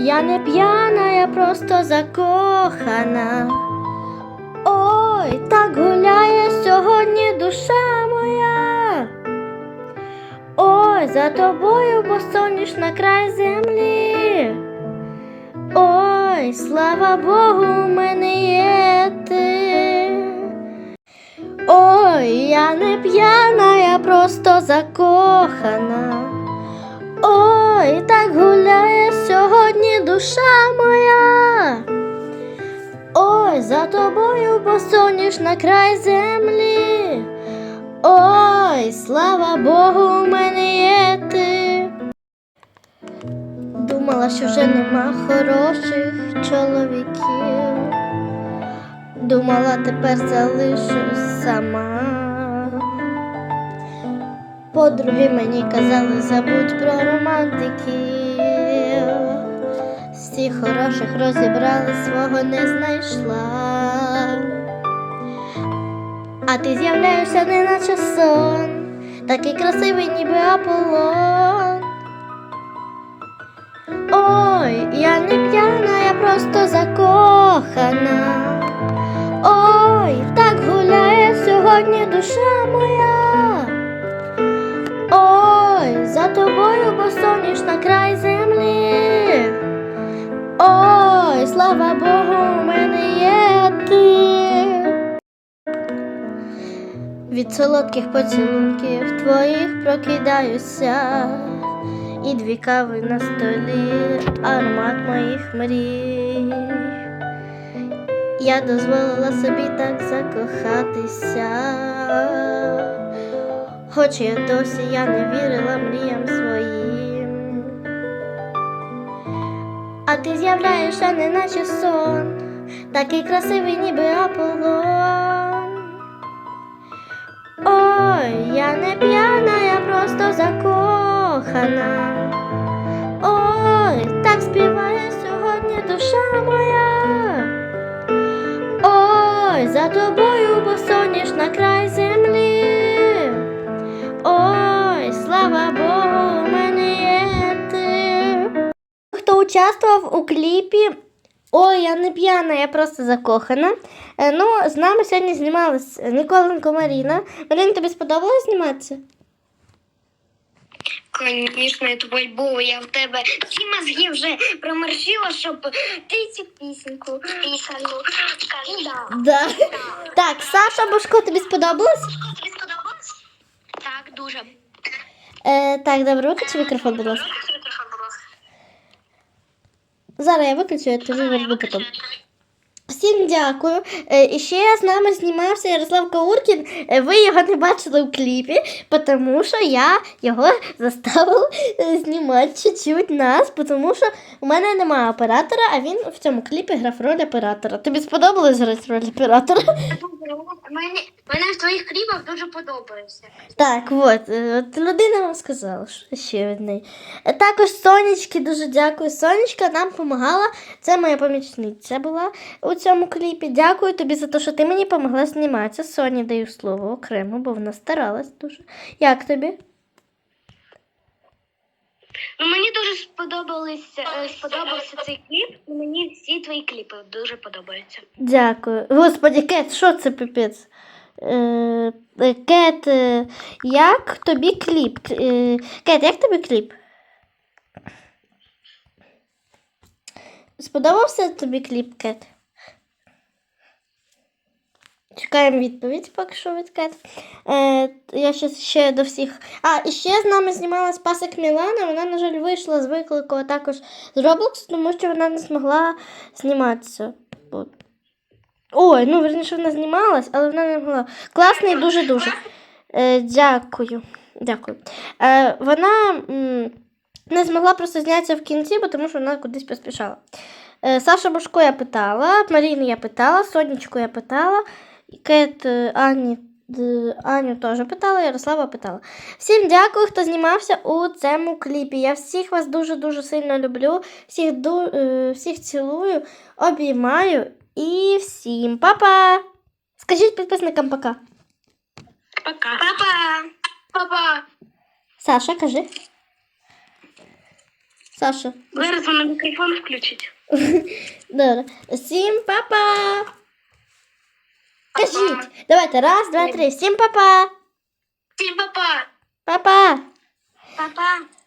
Я не п'яна, я просто закохана. Ой, так гуляє сьогодні душа моя. Ой, за тобою, бо сонніш на край землі. Ой, слава Богу, у мене є ти. Ой, я не п'яна, я просто закохана. Ой, так гуляє душа моя. Ой, за тобою, бо сонніш на край землі. Ой, слава Богу, у мене є ти. Думала, що вже нема хороших чоловіків. Думала, тепер залишусь сама. Подруги мені казали, забудь про романтиків. Хороших розібрали, свого не знайшла. А ти з'являєшся неначе сон, такий красивий, ніби Аполлон. Ой, я не п'яна, я просто закохана. Ой, так гуляє сьогодні душа моя. Від солодких поцілунків твоїх прокидаюся, і дві кави на столі, аромат моїх мрій. Я дозволила собі так закохатися, хоч я досі я не вірила мріям своїм. А ти з'являєшся, неначе сон, такий красивий, ніби Аполлон. Ой, я не п'яна, я просто закохана. Ой, так співає сьогодні душа моя. Ой, за тобою, бо сонніш на край землі. Ой, слава Богу, у мене є ти. Хто участвував у кліпі Ой, я не п'яна, я просто закохана. Е, Ну, з нами сьогодні знімалась Ніколенко Маріна. Маріна, тобі сподобалось зніматися? Звісно, тобі було, я в тебе всі мозги вже промершила, щоб ти цю пісеньку. Пісеньку. Скажи, да. Да. Так, Саша Бушко, тобі сподобалось? Тобі сподобалось? Так, дуже. Е, так, добре, виключи мікрофон, будь ласка. Зараз я виключу, я тобі верну потім. Дякую. Е, І ще з нами знімався Ярослав Кауркін. Е, Ви його не бачили в кліпі, тому що я його заставила е, знімати чуть-чуть нас, тому що у мене немає оператора, а він в цьому кліпі грав роль оператора. Тобі сподобалось грати роль оператора? Мені, мені в твоїх кліпах дуже подобається. Так, от, от людина вам сказала, що ще від. Е, Також Сонечки, дуже дякую. Сонечка нам допомагала. Це моя помічниця була у цьому кліпі. Дякую тобі за те, що ти мені допомогла зніматися. Соні даю слово окремо, бо вона старалась дуже. Як тобі? Ну, мені дуже сподобалися, е, сподобався цей кліп, і мені всі твої кліпи дуже подобаються. Дякую. Господі, Кет, що це піпець? Е, е, Кет, е, як тобі кліп? Е, Кет, як тобі кліп? Сподобався тобі кліп, Кет? Чекаємо відповідь поки що від Кет. Е, я ще, ще до всіх. А, і ще з нами знімалась Пасик Мілана. Вона, на жаль, вийшла з виклику також з Roblox, тому що вона не змогла зніматися. От. Ой, ну верніше вона знімалась, але вона не могла. Класний дуже-дуже. Е, дякую. Дякую. Е, вона м, не змогла просто знятися в кінці, бо тому що вона кудись поспішала. Е, Саша Бушко я питала, Маріну я питала, Сонечку я питала, і Кет е, Ані, д- Аню теж питала, Ярослава питала. Всім дякую, хто знімався у цьому кліпі. Я всіх вас дуже-дуже сильно люблю, всіх, ду, е, всіх цілую, обіймаю і всім па-па! Скажіть підписникам пока. Пока. Папа. Папа. Саша, кажи. Саша. Зараз вона мікрофон включить. Добре. Всім па-па. Давайте, раз, два, три. Всім па-па. Всім папа. Па-па. Папа.